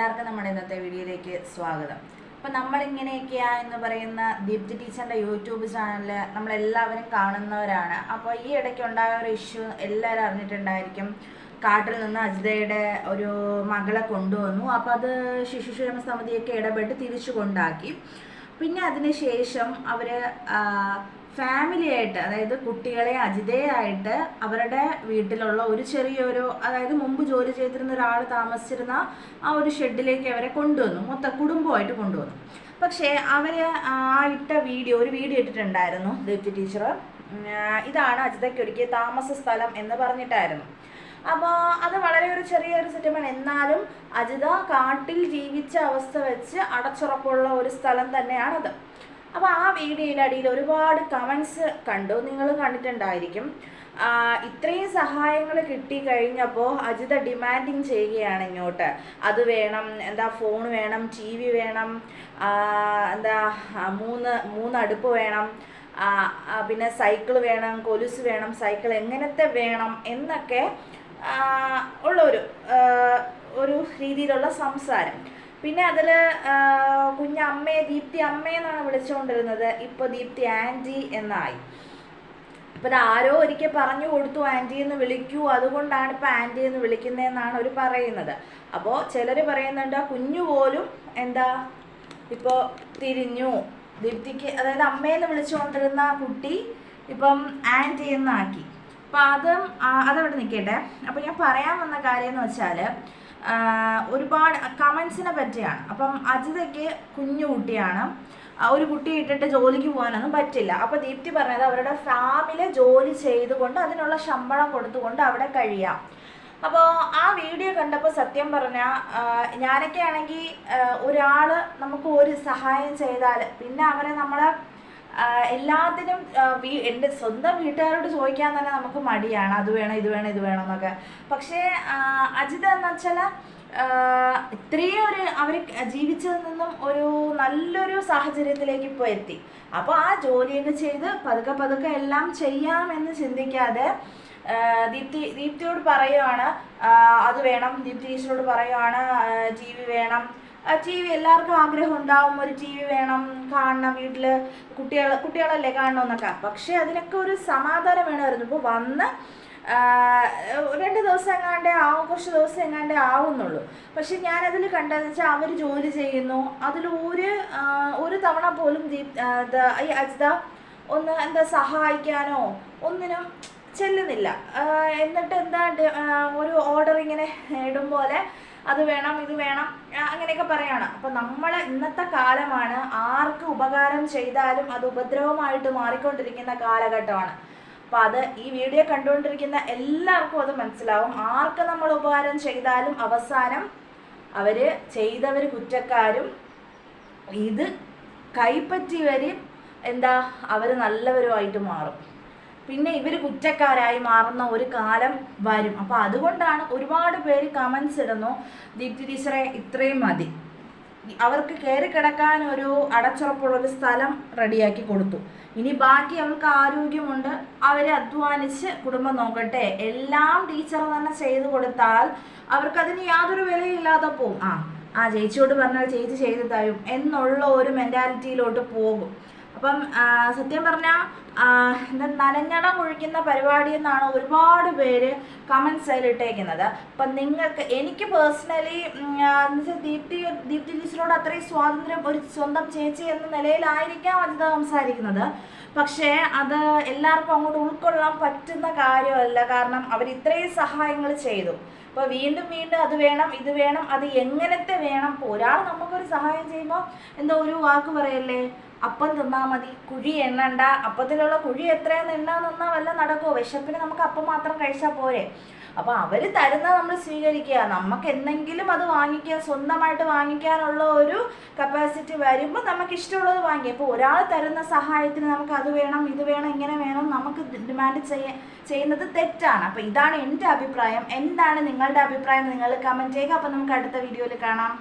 എല്ലാവർക്കും നമ്മുടെ ഇന്നത്തെ വീഡിയോയിലേക്ക് സ്വാഗതം. അപ്പം നമ്മളിങ്ങനെയൊക്കെയാ എന്ന് പറയുന്ന ദീപ്തി ടീച്ചറിന്റെ യൂട്യൂബ് ചാനലിൽ നമ്മളെല്ലാവരും കാണുന്നവരാണ്. അപ്പോൾ ഈ ഇടയ്ക്ക് ഉണ്ടായ ഒരു ഇഷ്യൂ എല്ലാവരും അറിഞ്ഞിട്ടുണ്ടായിരിക്കും. കാട്ടിൽ നിന്ന് അജിതയുടെ ഒരു മകളെ കൊണ്ടുവന്നു. അപ്പോൾ അത് ശിശുക്ഷേമ സമിതിയൊക്കെ ഇടപെട്ട് തിരിച്ചു കൊണ്ടാക്കി. പിന്നെ അതിനുശേഷം അവർ ഫാമിലി ആയിട്ട് അതായത് കുട്ടികളെ അജിതയായിട്ട് അവരുടെ വീട്ടിലുള്ള ഒരു ചെറിയൊരു അതായത് മുമ്പ് ജോലി ചെയ്തിരുന്ന ഒരാൾ താമസിച്ചിരുന്ന ആ ഒരു ഷെഡിലേക്ക് അവരെ കൊണ്ടുവന്നു. മൊത്തം കുടുംബമായിട്ട് കൊണ്ടുവന്നു. പക്ഷേ അവർ ആ ഇട്ട വീഡിയോ ഒരു വീഡിയോ ഇട്ടിട്ടുണ്ടായിരുന്നു ദീപ്തി ടീച്ചർ ഇതാണ് അജിതയ്ക്ക് ഒരുക്കിയ താമസ സ്ഥലം എന്ന് പറഞ്ഞിട്ടായിരുന്നു. അപ്പോൾ അത് വളരെ ഒരു ചെറിയൊരു സെറ്റപ്പാണ്. എന്നാലും അജിത കാട്ടിൽ ജീവിച്ച അവസ്ഥ വെച്ച് അടച്ചുറപ്പുള്ള ഒരു സ്ഥലം തന്നെയാണത്. അപ്പോൾ ആ വീഡിയോയുടെ അടിയിൽ ഒരുപാട് കമൻസ് കണ്ടു. നിങ്ങൾ കണ്ടിട്ടുണ്ടായിരിക്കും. ഇത്രയും സഹായങ്ങൾ കിട്ടി കഴിഞ്ഞപ്പോൾ അജിത ഡിമാൻഡിങ് ചെയ്യുകയാണ് ഇങ്ങോട്ട്. അത് വേണം എന്താ ഫോൺ വേണം ടി വി വേണം എന്താ മൂന്ന് മൂന്ന് അടുപ്പ് വേണം പിന്നെ സൈക്കിൾ വേണം കൊലുസ് വേണം സൈക്കിൾ എങ്ങനത്തെ വേണം എന്നൊക്കെ ഉള്ള ഉള്ളൊരു ഒരു രീതിയിലുള്ള സംസാരം. പിന്നെ അതിൽ കുഞ്ഞമ്മയെ ദീപ്തി അമ്മയെന്നാണ് വിളിച്ചുകൊണ്ടിരുന്നത്. ഇപ്പോൾ ദീപ്തി ആന്റി എന്നായി. അപ്പോൾ ഇത് ആരോ ഒരിക്കൽ പറഞ്ഞു കൊടുത്തു ആന്റി എന്ന് വിളിക്കൂ. അതുകൊണ്ടാണ് ഇപ്പോൾ ആന്റി എന്ന് വിളിക്കുന്നതെന്നാണ് അവർ പറയുന്നത്. അപ്പോൾ ചിലർ പറയുന്നുണ്ട് കുഞ്ഞു പോലും എന്താ ഇപ്പോൾ തിരിഞ്ഞു. ദീപ്തിക്ക് അതായത് അമ്മയെന്ന് വിളിച്ചുകൊണ്ടിരുന്ന കുട്ടി ഇപ്പം ആന്റി എന്നാക്കി. അപ്പം അതും അതവിടെ നിൽക്കട്ടെ. അപ്പം ഞാൻ പറയാൻ വന്ന കാര്യം എന്ന് വെച്ചാൽ ഒരുപാട് കമൻസിനെ പറ്റിയാണ്. അപ്പം അജിതയ്ക്ക് കുഞ്ഞു കുട്ടിയാണ്. ഒരു കുട്ടി ഇട്ടിട്ട് ജോലിക്ക് പോകാനൊന്നും പറ്റില്ല. അപ്പോൾ ദീപ്തി പറഞ്ഞത് അവരുടെ ഫാമിലെ ജോലി ചെയ്തുകൊണ്ട് അതിനുള്ള ശമ്പളം കൊടുത്തുകൊണ്ട് അവിടെ കഴിയാം. അപ്പോൾ ആ വീഡിയോ കണ്ടപ്പോൾ സത്യം പറഞ്ഞാൽ ഞാനൊക്കെ ആണെങ്കിൽ ഒരാൾ നമുക്ക് ഒരു സഹായം ചെയ്താൽ പിന്നെ അവരെ നമ്മളെ എല്ലാത്തിനും എന്റെ സ്വന്തം വീട്ടുകാരോട് ചോദിക്കാൻ തന്നെ നമുക്ക് മടിയാണ്. അത് വേണം ഇത് വേണം ഇത് വേണം എന്നൊക്കെ. പക്ഷേ അജിത് എന്ന് വെച്ചാൽ ഇത്രയും ഒരു അവർ ജീവിച്ചതിൽ നിന്നും ഒരു നല്ലൊരു സാഹചര്യത്തിലേക്ക് ഇപ്പോൾ എത്തി. അപ്പോൾ ആ ജോലിയൊക്കെ ചെയ്ത് പതുക്കെ പതുക്കെ എല്ലാം ചെയ്യാമെന്ന് ചിന്തിക്കാതെ ദീപ്തി ദീപ്തിയോട് പറയുവാണ് അത് വേണം ദീപ്തി ഈശ്വരോട് പറയുവാണ് ടി വി വേണം ടി വി എല്ലാവർക്കും ആഗ്രഹം ഉണ്ടാവും. ഒരു ടി വി വേണം കാണണം വീട്ടിൽ കുട്ടികൾ കുട്ടികളല്ലേ കാണണമെന്നൊക്കെ പക്ഷേ അതിനൊക്കെ ഒരു സമാധാനം വേണമായിരുന്നു. ഇപ്പോൾ വന്ന് രണ്ട് ദിവസം എങ്ങാണ്ടേ ആവും. കുറച്ച് ദിവസം എങ്ങാണ്ടേ ആവുന്നുള്ളൂ. പക്ഷെ ഞാനതിൽ കണ്ടതെന്ന് വെച്ചാൽ അവർ ജോലി ചെയ്യുന്നു. അതിൽ ഒരു ഒരു തവണ പോലും ദീപ് ഈ അജിത ഒന്ന് എന്താ സഹായിക്കാനോ ഒന്നിനും ചെല്ലുന്നില്ല. എന്നിട്ട് എന്താ ഒരു ഓർഡർ ഇങ്ങനെ ഇടും പോലെ അത് വേണം ഇത് വേണം അങ്ങനെയൊക്കെ പറയാണ്. അപ്പം നമ്മൾ ഇന്നത്തെ കാലമാണ് ആർക്ക് ഉപകാരം ചെയ്താലും അത് ഉപദ്രവമായിട്ട് മാറിക്കൊണ്ടിരിക്കുന്ന കാലഘട്ടമാണ്. അപ്പം അത് ഈ വീഡിയോ കണ്ടുകൊണ്ടിരിക്കുന്ന എല്ലാവർക്കും അത് മനസ്സിലാവും. ആർക്ക് നമ്മൾ ഉപകാരം ചെയ്താലും അവസാനം അവർ ചെയ്തവർ കുറ്റക്കാരും ഇത് കൈപ്പറ്റിയവരും എന്താ അവർ നല്ലവരുമായിട്ട് മാറും. പിന്നെ ഇവർ കുറ്റക്കാരായി മാറുന്ന ഒരു കാലം വരും. അപ്പോൾ അതുകൊണ്ടാണ് ഒരുപാട് പേര് കമന്റ്സ് ഇടുന്നു ദീപ്തി ടീച്ചറെ ഇത്രയും മതി. അവർക്ക് കയറി കിടക്കാൻ ഒരു അടച്ചുറപ്പുള്ള ഒരു സ്ഥലം റെഡിയാക്കി കൊടുത്തു. ഇനി ബാക്കി അവർക്ക് ആരോഗ്യമുണ്ട് അവരെ അധ്വാനിച്ച് കുടുംബം നോക്കട്ടെ. എല്ലാം ടീച്ചർ തന്നെ ചെയ്തു കൊടുത്താൽ അവർക്ക് അവർക്കതിന് യാതൊരു വിലയില്ലാതെ പോകും ആ ആ ചേച്ചിയോട് പറഞ്ഞാൽ ചേച്ചി ചെയ്തു തരും എന്നുള്ള ഒരു മെന്റാലിറ്റിയിലോട്ട് പോകും. അപ്പം സത്യം പറഞ്ഞാൽ എന്താ നനഞ്ഞടം കുഴിക്കുന്ന പരിപാടി എന്നാണ് ഒരുപാട് പേര് കമൻസ് ഇട്ടേക്കുന്നത്. അപ്പം നിങ്ങൾക്ക് എനിക്ക് പേഴ്സണലി ദീപ്തി ദീപ്തി ടീച്ചറോട് അത്രയും സ്വാതന്ത്ര്യം ഒരു സ്വന്തം ചേച്ചി എന്ന നിലയിലായിരിക്കാം അത് സംസാരിക്കുന്നത്. പക്ഷേ അത് എല്ലാവർക്കും അങ്ങോട്ട് ഉൾക്കൊള്ളാൻ പറ്റുന്ന കാര്യമല്ല. കാരണം അവർ ഇത്രയും സഹായങ്ങൾ ചെയ്തു. അപ്പോൾ വീണ്ടും വീണ്ടും അത് വേണം ഇത് വേണം അത് എങ്ങനത്തെ വേണം? ഒരാൾ നമുക്കൊരു സഹായം ചെയ്യുമ്പോൾ എന്തോ ഒരു വാക്ക് പറയല്ലേ? അപ്പം തിന്നാൽ മതി. കുഴി എണ്ണണ്ട. അപ്പത്തിലുള്ള കുഴി എത്രയാന്ന് എണ്ണാന്ന് നിന്നാൽ വല്ല നടക്കുമോ വിശപ്പിന് നമുക്ക് അപ്പം മാത്രം കഴിച്ചാൽ പോരെ. അപ്പോൾ അവർ തരുന്ന നമ്മൾ സ്വീകരിക്കുക. നമുക്ക് എന്തെങ്കിലും അത് വാങ്ങിക്കുക സ്വന്തമായിട്ട് വാങ്ങിക്കാനുള്ള ഒരു കപ്പാസിറ്റി വരുമ്പോൾ നമുക്ക് ഇഷ്ടമുള്ളത് വാങ്ങിക്കുക അപ്പോൾ ഒരാൾ തരുന്ന സഹായത്തിന് നമുക്ക് അത് വേണം ഇത് വേണം ഇങ്ങനെ വേണം നമുക്ക് ഡിമാൻഡ് ചെയ്യ ചെയ്യുന്നത് തെറ്റാണ്. അപ്പോൾ ഇതാണ് എന്റെ അഭിപ്രായം. എന്താണ് നിങ്ങളുടെ അഭിപ്രായം? നിങ്ങൾ കമന്റ് ചെയ്യുക. അപ്പോൾ നമുക്ക് അടുത്ത വീഡിയോയിൽ കാണാം.